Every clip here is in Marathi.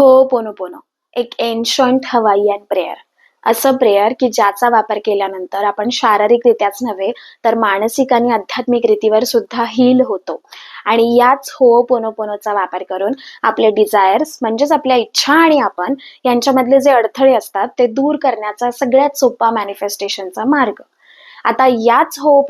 हो पोनो पोनो. एक एन्शंट हवाईयन प्रेयर असं प्रेयर की ज्याचा वापर केल्यानंतर आपण शारीरिकरित्याच नव्हे तर मानसिक आणि आध्यात्मिक रीतीवर सुद्धा हील होतो. आणि याच हो पोनो पोनोचा वापर करून आपले डिझायर्स म्हणजेच आपल्या इच्छा आणि आपण यांच्यामधले जे अडथळे असतात ते दूर करण्याचा सगळ्यात सोपा मॅनिफेस्टेशनचा मार्ग. आता याच हो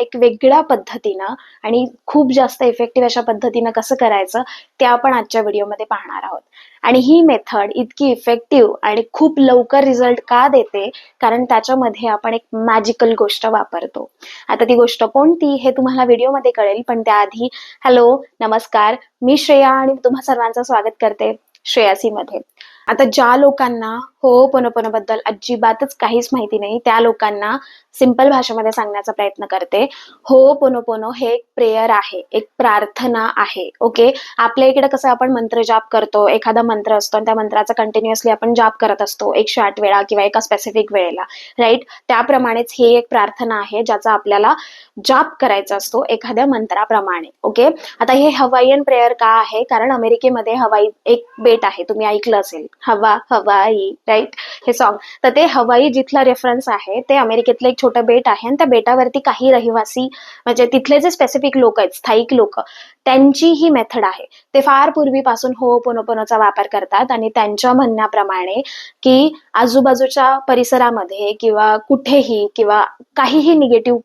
एक वेगळ्या पद्धतीनं आणि खूप जास्त इफेक्टिव्ह अशा पद्धतीनं कसं करायचं ते आपण आजच्या व्हिडिओमध्ये पाहणार आहोत. आणि ही मेथड इतकी इफेक्टिव्ह आणि खूप लवकर रिझल्ट का देते? कारण त्याच्यामध्ये आपण एक मॅजिकल गोष्ट वापरतो. आता ती गोष्ट कोणती हे तुम्हाला व्हिडिओमध्ये कळेल पण त्याआधी हॅलो नमस्कार मी श्रेया आणि तुम्हा सर्वांचं स्वागत करते श्रेयासीमध्ये. आता ज्या लोकांना हो बद्दल अजिबातच काहीच माहिती नाही. त्या लोकांना सिंपल भाषेमध्ये सांगण्याचा प्रयत्न करते. हो पोनोपोनो हे एक प्रेयर आहे. एक प्रार्थना आहे. ओके आपल्या इकडे कसं आपण मंत्र जाप करतो एखादा मंत्र असतो आणि त्या मंत्राचा कंटिन्युअसली आपण जाप करत असतो एकशे आठ वेळा किंवा एका स्पेसिफिक वेळेला. राईट त्याप्रमाणेच ही एक प्रार्थना आहे ज्याचा आपल्याला जाप करायचा असतो एखाद्या मंत्राप्रमाणे. ओके आता हे हवाईयन प्रेयर का आहे? कारण अमेरिकेमध्ये हवाई एक बेट आहे. तुम्ही ऐकलं असेल. हवा हवाई राईट? हे सॉन्ग तर ते हवाई जिथला रेफरन्स आहे ते अमेरिकेतलं एक छोटं बेट आहे आणि त्या बेटावरती काही रहिवासी म्हणजे तिथले जे स्पेसिफिक लोक आहेत स्थायिक लोक त्यांची ही मेथड आहे. ते फार पूर्वीपासून हो पोनोपोनोचा वापर करतात आणि त्यांच्या म्हणण्याप्रमाणे की आजूबाजूच्या परिसरामध्ये किंवा कुठेही किंवा काहीही निगेटिव्ह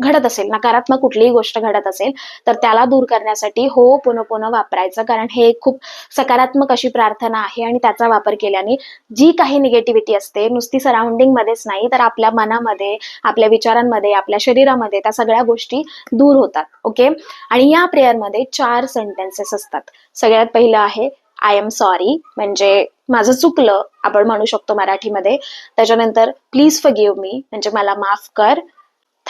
घडत असेल नकारात्मक कुठलीही गोष्ट घडत असेल तर त्याला दूर करण्यासाठी हो पुन्हा पुन्हा वापरायचं. कारण हे खूप सकारात्मक अशी प्रार्थना आहे आणि त्याचा वापर केल्याने जी काही निगेटिव्हिटी असते नुसती सराउंडिंग मध्येच नाही तर आपल्या मनामध्ये आपल्या विचारांमध्ये आपल्या शरीरामध्ये त्या सगळ्या गोष्टी दूर होतात. ओके आणि या प्रेयरमध्ये चार सेंटेन्सेस असतात. सगळ्यात पहिलं आहे आय एम सॉरी म्हणजे माझं चुकलं आपण म्हणू शकतो मराठीमध्ये. त्याच्यानंतर प्लीज फगिव्ह मी म्हणजे मला माफ कर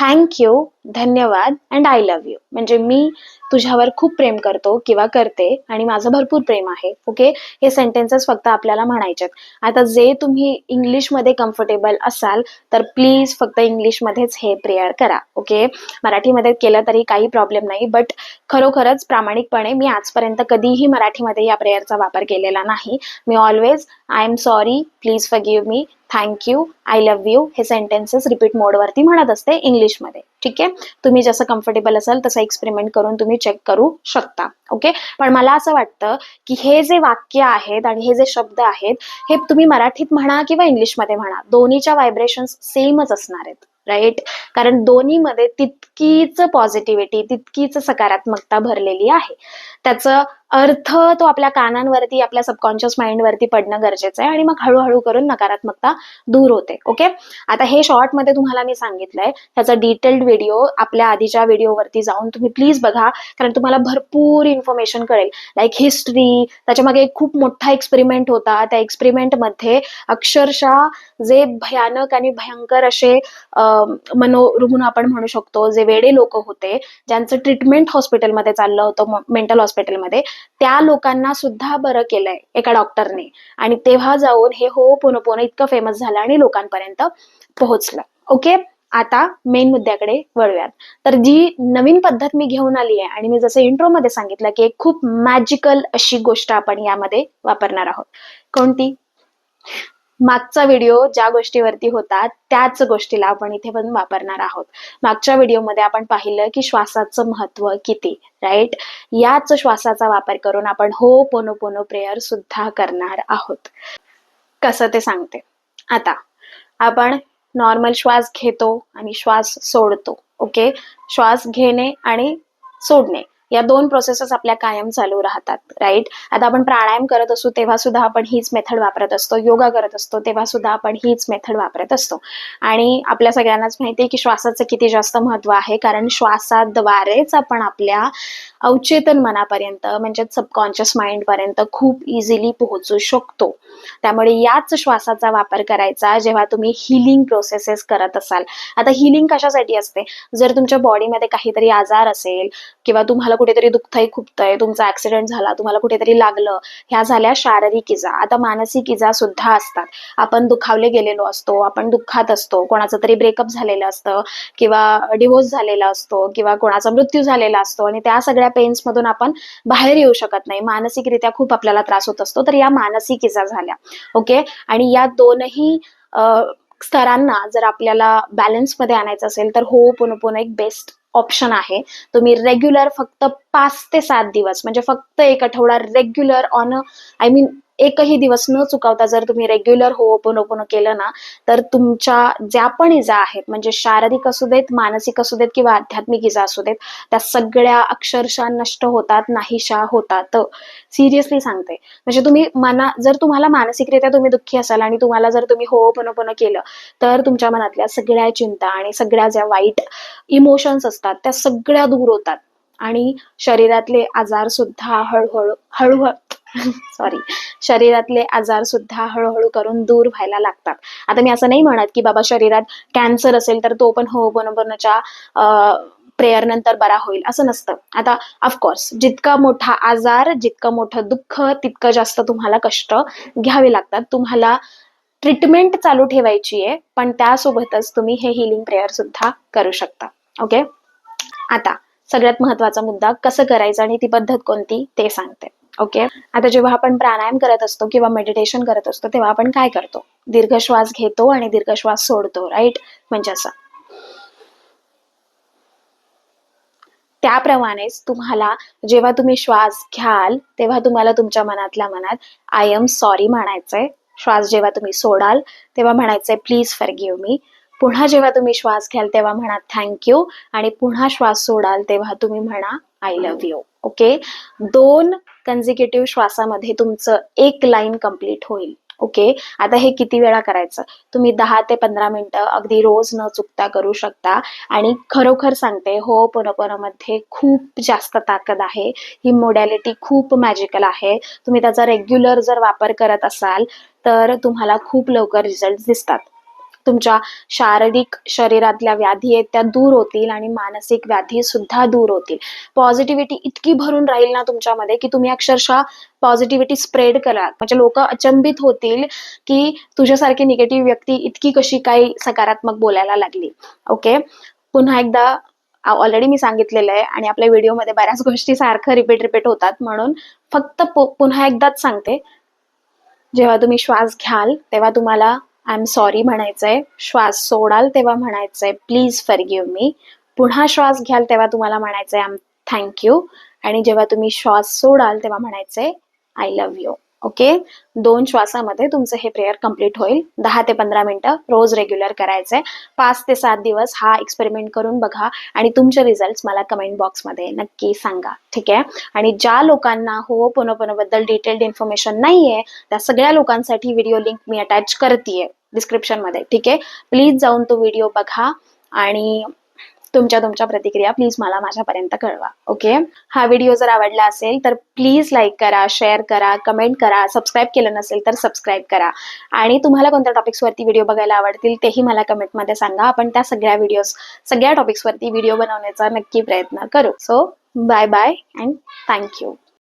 थँक्यू धन्यवाद अँड आय लव्ह यू म्हणजे मी तुझ्यावर खूप प्रेम करतो किंवा करते आणि माझं भरपूर प्रेम आहे. ओके हे सेंटेन्सेस फक्त आपल्याला म्हणायचे आता जे तुम्ही इंग्लिशमध्ये कम्फर्टेबल असाल तर प्लीज फक्त इंग्लिशमध्येच हे प्रेयर करा. ओके मराठीमध्ये केलं तरी काही प्रॉब्लेम नाही बट खरोखरच प्रामाणिकपणे मी आजपर्यंत कधीही मराठीमध्ये या प्रेयरचा वापर केलेला नाही. मी always I am sorry please forgive me thank you I love you हे सेंटेन्सेस रिपीट मोडवरती म्हणत असते इंग्लिशमध्ये ठीक आहे? तुम्ही जसं कम्फर्टेबल असाल तसं एक्सपेरिमेंट करून तुम्ही चेक करू शकता. ओके पण मला असं वाटतं की हे जे वाक्य आहेत आणि हे जे शब्द आहेत हे तुम्ही मराठीत म्हणा किंवा इंग्लिशमध्ये म्हणा दोन्हीच्या व्हायब्रेशन्स सेमच असणार आहेत. राईट कारण दोन्हीमध्ये तितकीच पॉझिटिव्हिटी तितकीच सकारात्मकता भरलेली आहे. त्याचं अर्थ तो आपल्या कानांवरती आपल्या सबकॉन्शियस माइंडवरती पडणं गरजेचं आहे आणि मग हळूहळू करून नकारात्मकता दूर होते. ओके आता हे शॉर्टमध्ये तुम्हाला मी सांगितलंय. त्याचा डिटेल्ड व्हिडिओ आपल्या आधीच्या व्हिडिओवरती जाऊन तुम्ही प्लीज बघा. कारण तुम्हाला भरपूर इन्फॉर्मेशन कळेल. लाईक हिस्ट्री त्याच्यामागे एक खूप मोठा एक्सपेरिमेंट होता. त्या एक्सपेरिमेंटमध्ये अक्षरशः जे भयानक आणि भयंकर असे मनोरुग्ण आपण म्हणू शकतो जे वेडे लोक होते ज्यांचं ट्रीटमेंट हॉस्पिटलमध्ये चाललं होतं मेंटल हॉस्पिटलमध्ये त्या लोकांना सुद्धा बरं केलंय एका डॉक्टरने आणि तेव्हा जाऊन हे हो पुन्हा पुन्हा इतकं फेमस झालं आणि लोकांपर्यंत पोहोचलं. ओके आता मेन मुद्द्याकडे वळूयात. तर जी नवीन पद्धत मी घेऊन आली आहे आणि मी जसं इंट्रोमध्ये सांगितलं की एक खूप मॅजिकल अशी गोष्ट आपण यामध्ये वापरणार आहोत. कोणती? मागचा व्हिडिओ ज्या गोष्टीवरती होता त्याच गोष्टीला आपण इथे पण वापरणार आहोत. मागच्या व्हिडिओमध्ये आपण पाहिलं की श्वासाचं महत्त्व किती राईट याच श्वासाचा वापर करून आपण हो पोनो पोनो प्रेयर सुद्धा करणार आहोत. कसं ते सांगते? आता आपण नॉर्मल श्वास घेतो आणि श्वास सोडतो ओके श्वास घेणे आणि सोडणे. या दोन प्रोसेसेस आपल्या कायम चालू राहतात राईट आता आपण प्राणायाम करत असतो तेव्हा सुद्धा आपण हीच मेथड वापरत असतो. योगा करत असतो तेव्हा सुद्धा आपण हीच मेथड वापरत असतो. आणि आपल्या सगळ्यांनाच माहिती आहे की श्वासाचं किती जास्त महत्त्व आहे कारण श्वासाद्वारेच आपण आपल्या अवचेतन मनापर्यंत म्हणजे सबकॉन्शियस माइंड पर्यंत खूप इझिली पोहोचू शकतो. त्यामुळे याच श्वासाचा वापर करायचा जेव्हा तुम्ही हिलिंग प्रोसेसेस करत असाल. आता हिलिंग कशासाठी असते? जर तुमच्या बॉडीमध्ये काहीतरी आजार असेल किंवा तुम्हाला कुठेतरी दुखताय खुपतंय तुमचा ऍक्सिडेंट झाला तुम्हाला कुठेतरी लागलं ह्या झाल्या शारीरिक इजा. आता मानसिक इजा सुद्धा असतात. आपण दुखावले गेलेलो असतो आपण दुःखात असतो कोणाचं तरी ब्रेकअप झालेलं असतं किंवा डिवोर्स झालेला असतो किंवा कोणाचा मृत्यू झालेला असतो आणि त्या सगळ्या पेन्स मधून आपण बाहेर येऊ शकत नाही. मानसिकरित्या खूप आपल्याला त्रास होत असतो तर या मानसिक इजा झाल्या. ओके? आणि या दोनही स्तरांना जर आपल्याला बॅलन्समध्ये आणायचं असेल तर हो पुनपुन एक बेस्ट ऑप्शन आहे. तुम्ही रेग्युलर फक्त पाच ते सात दिवस म्हणजे फक्त एक आठवडा रेग्युलर ऑन आय मीन एकही दिवस न चुकवता जर तुम्ही रेग्युलर हो ओपन केलं ना तर तुमच्या ज्या पण इजा आहेत म्हणजे शारीरिक असू देत मानसिक असू देत किंवा आध्यात्मिक इजा असू देत त्या सगळ्या अक्षरशः नष्ट होतात नाहीशा होतात. सिरियसली सांगते. म्हणजे तुम्ही मना जर तुम्हाला मानसिकरित्या तुम्ही दुःखी असाल आणि तुम्हाला जर तुम्ही हो ओपन केलं तर तुमच्या मनातल्या सगळ्या चिंता आणि सगळ्या ज्या वाईट इमोशन्स असतात त्या सगळ्या दूर होतात. आणि शरीरातले आजार सुद्धा हळूहळू हळूहळू सॉरी शरीरातले आजार सुद्धा हळूहळू करून दूर व्हायला लागतात. आता मी असं नाही म्हणत की बाबा शरीरात कॅन्सर असेल तर तो पण हो बनवण्याच्या प्रेयर नंतर बरा होईल. असं नसतं. आता ऑफकोर्स जितका मोठा आजार जितकं मोठं दुःख तितकं जास्त तुम्हाला कष्ट घ्यावे लागतात. तुम्हाला ट्रीटमेंट चालू ठेवायची आहे पण त्यासोबतच तुम्ही हे हिलिंग प्रेयर सुद्धा करू शकता. ओके आता सगळ्यात महत्त्वाचा मुद्दा कसं करायचं आणि ती पद्धत कोणती ते सांगते. ओके आता जेव्हा आपण प्राणायाम करत असतो किंवा मेडिटेशन करत असतो तेव्हा आपण काय करतो? दीर्घ श्वास घेतो आणि दीर्घ श्वास सोडतो राईट म्हणजे असं. त्याप्रमाणेच तुम्हाला जेव्हा तुम्ही श्वास घ्याल तेव्हा तुम्हाला तुमच्या मनातल्या मनात आय एम सॉरी म्हणायचंय. श्वास जेव्हा तुम्ही सोडाल तेव्हा म्हणायचंय प्लीज फॉर गिव्ह मी पुन्हा जेव्हा तुम्ही श्वास घ्याल तेव्हा म्हणा थँक्यू आणि पुन्हा श्वास सोडाल तेव्हा तुम्ही म्हणा आय लव्ह यू ओके? दोन कन्झिक्युटिव्ह श्वासामध्ये तुमचं एक लाईन कंप्लीट होईल. ओके? आता हे किती वेळा करायचं? तुम्ही दहा ते पंधरा मिनिटं अगदी रोज न चुकता करू शकता. आणि खरोखर सांगते हो मध्ये खूप जास्त ताकद आहे. ही मोडॅलिटी खूप मॅजिकल आहे. तुम्ही त्याचा रेग्युलर जर वापर करत असाल तर तुम्हाला खूप लवकर रिझल्ट दिसतात. तुमच्या शारीरिक शरीरातल्या व्याधी आहेत त्या दूर होतील आणि मानसिक व्याधी सुद्धा दूर होतील. पॉझिटिव्हिटी इतकी भरून राहील ना तुमच्यामध्ये की तुम्ही अक्षरशः पॉझिटिव्हिटी स्प्रेड करा. म्हणजे लोक अचंबित होतील की तुझ्यासारखी निगेटिव्ह व्यक्ती इतकी कशी काही सकारात्मक बोलायला लागली. ओके पुन्हा एकदा ऑलरेडी मी सांगितलेलं आहे आणि आपल्या व्हिडिओमध्ये बऱ्याच गोष्टी सारखं रिपीट रिपीट होतात म्हणून फक्त पुन्हा एकदाच सांगते. जेव्हा तुम्ही श्वास घ्याल तेव्हा तुम्हाला आय एम सॉरी म्हणायचंय. श्वास सोडाल तेव्हा म्हणायचंय प्लीज फॉरगिव्ह मी पुन्हा श्वास घ्याल तेव्हा तुम्हाला म्हणायचंय आय एम थँक्यू आणि जेव्हा तुम्ही श्वास सोडाल तेव्हा म्हणायचंय आय लव्ह यू ओके दोन श्वासामध्ये तुमचं हे प्रेयर कंप्लीट होईल. दहा ते पंधरा मिनिटं रोज रेग्युलर करायचंय. पाच ते सात दिवस हा एक्सपेरिमेंट करून बघा आणि तुमचे रिझल्ट मला कमेंट बॉक्समध्ये नक्की सांगा. ठीक आहे? आणि ज्या लोकांना हो बद्दल डिटेल्ड इन्फॉर्मेशन नाहीये त्या सगळ्या लोकांसाठी व्हिडिओ लिंक मी अटॅच करतेय. डिस्क्रिप्शनमध्ये ठीक आहे? प्लीज जाऊन तो व्हिडिओ बघा आणि तुमच्या तुमच्या प्रतिक्रिया प्लीज मला माझ्यापर्यंत कळवा. ओके हा व्हिडिओ जर आवडला असेल तर प्लीज लाईक करा शेअर करा कमेंट करा. सबस्क्राईब केलं नसेल तर सबस्क्राईब करा. आणि तुम्हाला कोणत्या टॉपिक्सवरती व्हिडिओ बघायला आवडतील तेही मला कमेंटमध्ये सांगा. आपण त्या सगळ्या व्हिडिओज सगळ्या टॉपिक्सवरती व्हिडिओ बनवण्याचा नक्की प्रयत्न करू. So bye bye and thank you